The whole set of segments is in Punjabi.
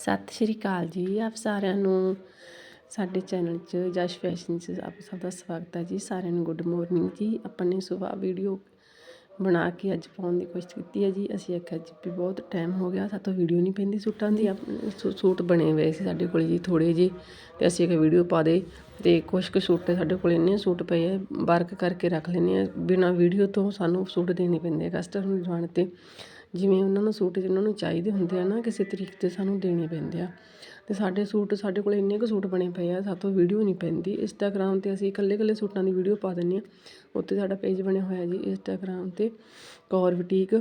ਸਤਿ ਸ਼੍ਰੀ ਅਕਾਲ ਜੀ। ਆਪ ਸਾਰਿਆਂ ਨੂੰ ਸਾਡੇ ਚੈਨਲ 'ਚ ਜਸ਼ ਫੈਸ਼ਨ 'ਚ ਆਪ ਸਭ ਦਾ ਸਵਾਗਤ ਹੈ ਜੀ। ਸਾਰਿਆਂ ਨੂੰ ਗੁੱਡ ਮਾਰਨਿੰਗ ਜੀ। ਆਪਾਂ ਨੇ ਸਵੇਰ ਵੀਡੀਓ ਬਣਾ ਕੇ ਅੱਜ ਪਾਉਣ ਦੀ ਕੋਸ਼ਿਸ਼ ਕੀਤੀ ਹੈ ਜੀ। ਅਸੀਂ ਆਖਿਆ ਜੀ ਵੀ ਬਹੁਤ ਟਾਈਮ ਹੋ ਗਿਆ। ਸਾਤੋਂ ਵੀਡੀਓ ਨਹੀਂ ਪੈਂਦੀ ਸੂਟਾਂ ਦੀ। ਆਪਣੇ ਸੂਟ ਬਣੇ ਹੋਏ ਸੀ ਸਾਡੇ ਕੋਲ ਜੀ ਥੋੜੇ ਜੀ ਤੇ ਅਸੀਂ ਇੱਕ ਵੀਡੀਓ ਪਾ ਦੇ। ਤੇ ਕੁਛ ਕੁ ਸੂਟ ਸਾਡੇ ਕੋਲ ਇੰਨੇ ਸੂਟ ਪਏ ਆ। ਵਰਕ ਕਰਕੇ ਰੱਖ ਲੈਂਦੇ ਆ ਬਿਨਾ ਵੀਡੀਓ ਤੋਂ ਸਾਨੂੰ ਸੂਟ ਦੇਣੇ ਪੈਂਦੇ ਆ ਕਸਟਮਰ ਨੂੰ ਜਾਣ ਤੇ। ਜਿਵੇਂ ਉਹਨਾਂ ਨੂੰ ਸੂਟ ਜਿਹਨਾਂ ਨੂੰ ਚਾਹੀਦੇ ਹੁੰਦੇ ਆ ਨਾ, ਕਿਸੇ ਤਰੀਕੇ ਤੇ ਸਾਨੂੰ ਦੇਣੇ ਪੈਂਦੇ ਆ। ਅਤੇ ਸਾਡੇ ਸੂਟ ਸਾਡੇ ਕੋਲ ਇੰਨੇ ਕੁ ਸੂਟ ਬਣੇ ਪਏ ਆ ਸਾਤੋਂ ਵੀਡੀਓ ਨਹੀਂ ਪੈਂਦੀ। ਇੰਸਟਾਗ੍ਰਾਮ ਤੇ ਅਸੀਂ ਇਕੱਲੇ ਇਕੱਲੇ ਸੂਟਾਂ ਦੀ ਵੀਡੀਓ ਪਾ ਦਿੰਦੇ ਹਾਂ ਉੱਥੇ ਸਾਡਾ ਪੇਜ ਬਣਿਆ ਹੋਇਆ ਜੀ ਇੰਸਟਾਗ੍ਰਾਮ ਤੇ ਕੌਰ ਬੁਟੀਕ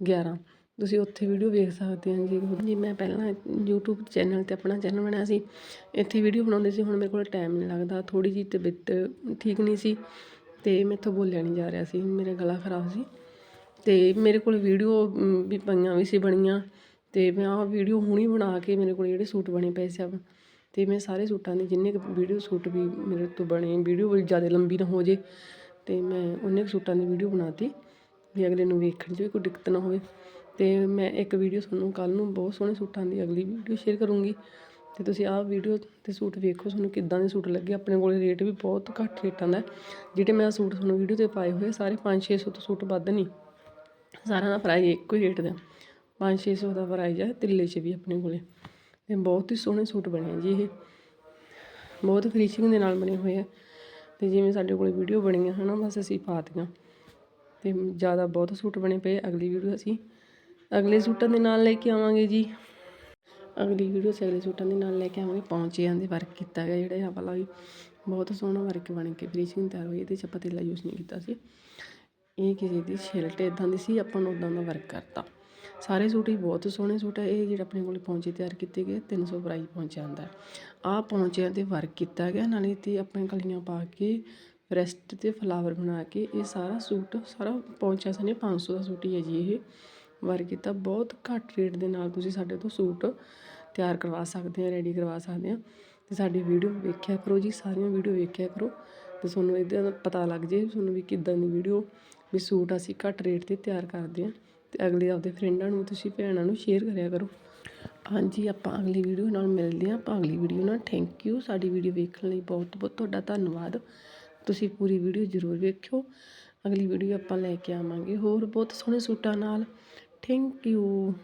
11 ਤੁਸੀਂ ਉੱਥੇ ਵੀਡੀਓ ਵੇਖ ਸਕਦੇ ਹਾਂ ਜੀ। ਜੀ ਮੈਂ ਪਹਿਲਾਂ YouTube ਚੈਨਲ ਤੇ ਆਪਣਾ ਚੈਨਲ ਬਣਾਇਆ ਸੀ। ਇੱਥੇ ਵੀਡੀਓ ਬਣਾਉਂਦੇ ਸੀ, ਹੁਣ ਮੇਰੇ ਕੋਲ ਟਾਈਮ ਨਹੀਂ ਲੱਗਦਾ। ਥੋੜ੍ਹੀ ਜਿਹੀ ਤਬੀਅਤ ਠੀਕ ਨਹੀਂ ਸੀ ਤੇ ਮੈਥੋਂ ਬੋਲਿਆ ਨਹੀਂ ਜਾ ਰਿਹਾ ਸੀ। ਮੇਰਾ ਗਲਾ ਖਰਾਬ ਸੀ। ਅਤੇ ਮੇਰੇ ਕੋਲ ਵੀਡੀਓ ਵੀ ਪਈਆਂ ਵੀ ਸੀ ਬਣੀਆਂ ਅਤੇ ਮੈਂ ਆਹ ਵੀਡੀਓ ਹੁਣੀ ਬਣਾ ਕੇ ਮੇਰੇ ਕੋਲ ਜਿਹੜੇ ਸੂਟ ਬਣੇ ਪਏ ਸਭ ਅਤੇ ਮੈਂ ਸਾਰੇ ਸੂਟਾਂ ਦੀ ਜਿੰਨੇ ਕੁ ਵੀਡੀਓ ਸੂਟ ਵੀ ਮੇਰੇ ਤੋਂ ਬਣੇ, ਵੀਡੀਓ ਵੀ ਜ਼ਿਆਦਾ ਲੰਬੀ ਨਾ ਹੋ ਜੇ ਅਤੇ ਮੈਂ ਉਨੇ ਕੁ ਸੂਟਾਂ ਦੀ ਵੀਡੀਓ ਬਣਾਤੀ, ਵੀ ਅਗਲੇ ਨੂੰ ਵੇਖਣ 'ਚ ਵੀ ਕੋਈ ਦਿੱਕਤ ਨਾ ਹੋਵੇ ਅਤੇ ਮੈਂ ਇੱਕ ਵੀਡੀਓ ਤੁਹਾਨੂੰ ਕੱਲ੍ਹ ਨੂੰ ਬਹੁਤ ਸੋਹਣੇ ਸੂਟਾਂ ਦੀ ਅਗਲੀ ਵੀਡੀਓ ਸ਼ੇਅਰ ਕਰੂੰਗੀ ਅਤੇ ਤੁਸੀਂ ਆਹ ਵੀਡੀਓ ਤੇ ਸੂਟ ਵੇਖੋ ਤੁਹਾਨੂੰ ਕਿੱਦਾਂ ਦੇ ਸੂਟ ਲੱਗੇ, ਆਪਣੇ ਕੋਲ ਰੇਟ ਵੀ ਬਹੁਤ ਘੱਟ ਰੇਟਾਂ ਦਾ, ਜਿਹੜੇ ਮੈਂ ਸੂਟ ਤੁਹਾਨੂੰ ਵੀਡੀਓ ਤੇ ਪਾਏ ਹੋਏ ਸਾਰੇ 5-600 ਤੋਂ ਸੂਟ ਵੱਧ ਨਹੀਂ ਸਾਰਿਆਂ ਦਾ ਪ੍ਰਾਈਜ਼ ਇੱਕੋ ਹੀ ਰੇਟ ਦਾ। 5-600 ਦਾ ਪ੍ਰਾਈਜ਼ ਹੈ ਤਿੱਲੇ 'ਚ ਵੀ ਆਪਣੇ ਕੋਲੇ। ਤੇ ਬਹੁਤ ਹੀ ਸੋਹਣੇ ਸੂਟ ਬਣੇ ਜੀ ਇਹ। ਬਹੁਤ ਫਿਨਿਸ਼ਿੰਗ ਦੇ ਨਾਲ ਬਣੇ ਹੋਏ ਆ। ਤੇ ਜਿਵੇਂ ਸਾਡੇ ਕੋਲੇ ਵੀਡੀਓ ਬਣੀਆਂ ਹਨਾ, ਬਸ ਅਸੀਂ ਪਾਤੀਆਂ ਤੇ ਜ਼ਿਆਦਾ ਬਹੁਤ ਸੂਟ ਬਣੇ ਪਏ ਅਗਲੀ ਵੀਡੀਓ ਅਸੀਂ ਅਗਲੇ ਸੂਟਾਂ ਦੇ ਨਾਲ ਲੈ ਕੇ ਆਵਾਂਗੇ ਜੀ। ਅਗਲੀ ਵੀਡੀਓ 'ਚ ਅਗਲੇ ਸੂਟਾਂ ਦੇ ਨਾਲ ਲੈ ਕੇ ਆਵਾਂਗੇ। ਪੌਂਚਿਆਂ ਦੇ ਵਰਕ ਕੀਤਾ ਗਿਆ ਜਿਹੜਾ ਇਹ ਵਾਲਾ ਵੀ। ਬਹੁਤ ਸੋਹਣਾ ਵਰਕ ਬਣ ਕੇ ਫਿਨਿਸ਼ਿੰਗ ਤਿਆਰ ਹੋਈ ਇਹਦੇ 'ਚ ਆਪਾਂ ਤੇਲਾ ਯੂਜ਼ ਨਹੀਂ ਕੀਤਾ ਸੀ। ਇਹ ਕਿਸੇ ਦੀ ਸ਼ਿਲਟ ਇਦਾਂ ਦੀ ਸੀ, ਆਪਾਂ ਨੂੰ ਉਦਾਂ ਦਾ ਵਰਕ ਕਰਤਾ। ਸਾਰੇ ਸੂਟ ਹੀ ਬਹੁਤ ਸੋਹਣੇ ਸੂਟ ਹੈ ਇਹ ਜਿਹੜਾ ਆਪਣੇ ਕੋਲ ਪਹੁੰਚੇ ਤਿਆਰ ਕੀਤੇ ਗਏ 300 ਪ੍ਰਾਈਸ ਪਹੁੰਚਿਆ ਜਾਂਦਾ ਆਹ ਪਹੁੰਚਿਆਂ ਤੇ ਵਰਕ ਕੀਤਾ ਗਿਆ, ਨਾਲੇ ਤੇ ਆਪਣੇ ਕਲੀਆਂ ਪਾ ਕੇ ਬ੍ਰੈਸਟ ਤੇ ਫਲਾਵਰ ਬਣਾ ਕੇ, ਇਹ ਸਾਰਾ ਸੂਟ, ਸਾਰਾ ਪੌਂਚਿਆ ਸਨੇ 500 ਦਾ ਸੂਟ ਹੀ ਹੈ ਜੀ ਇਹ। ਵਰਕ ਕੀਤਾ, ਬਹੁਤ ਘੱਟ ਰੇਟ ਦੇ ਨਾਲ ਤੁਸੀਂ ਸਾਡੇ ਤੋਂ ਸੂਟ ਤਿਆਰ ਕਰਵਾ ਸਕਦੇ ਆ ਰੈਡੀ ਕਰਵਾ ਸਕਦੇ ਆ। ਤੇ ਸਾਡੀ ਵੀਡੀਓ ਵੇਖਿਆ ਕਰੋ ਜੀ, ਸਾਰੀਆਂ ਵੀਡੀਓ ਵੇਖਿਆ ਕਰੋ। ਤੇ ਤੁਹਾਨੂੰ ਇਹਦਾ ਪਤਾ ਲੱਗ ਜੇ ਤੁਹਾਨੂੰ ਵੀ ਕਿੱਦਾਂ ਦੀ ਵੀਡੀਓ ਵੀ ਸੂਟ ਅਸੀਂ ਘੱਟ ਰੇਟ ਤੇ ਤਿਆਰ ਕਰਦੇ ਹਾਂ ਅਤੇ ਅਗਲੇ ਆਪਦੇ ਫਰੈਂਡਾਂ ਨੂੰ, ਤੁਸੀਂ ਭੈਣਾਂ ਨੂੰ ਸ਼ੇਅਰ ਕਰਿਆ ਕਰੋ। ਹਾਂਜੀ, ਆਪਾਂ ਅਗਲੀ ਵੀਡੀਓ ਨਾਲ ਮਿਲਦੇ ਹਾਂ। ਆਪਾਂ ਅਗਲੀ ਵੀਡੀਓ ਨਾਲ ਥੈਂਕ ਯੂ ਸਾਡੀ ਵੀਡੀਓ ਵੇਖਣ ਲਈ ਬਹੁਤ ਬਹੁਤ ਤੁਹਾਡਾ ਧੰਨਵਾਦ। ਤੁਸੀਂ ਪੂਰੀ ਵੀਡੀਓ ਜ਼ਰੂਰ ਵੇਖਿਓ। ਅਗਲੀ ਵੀਡੀਓ ਆਪਾਂ ਲੈ ਕੇ ਆਵਾਂਗੇ ਹੋਰ ਬਹੁਤ ਸੋਹਣੇ ਸੂਟਾਂ ਨਾਲ। Thank you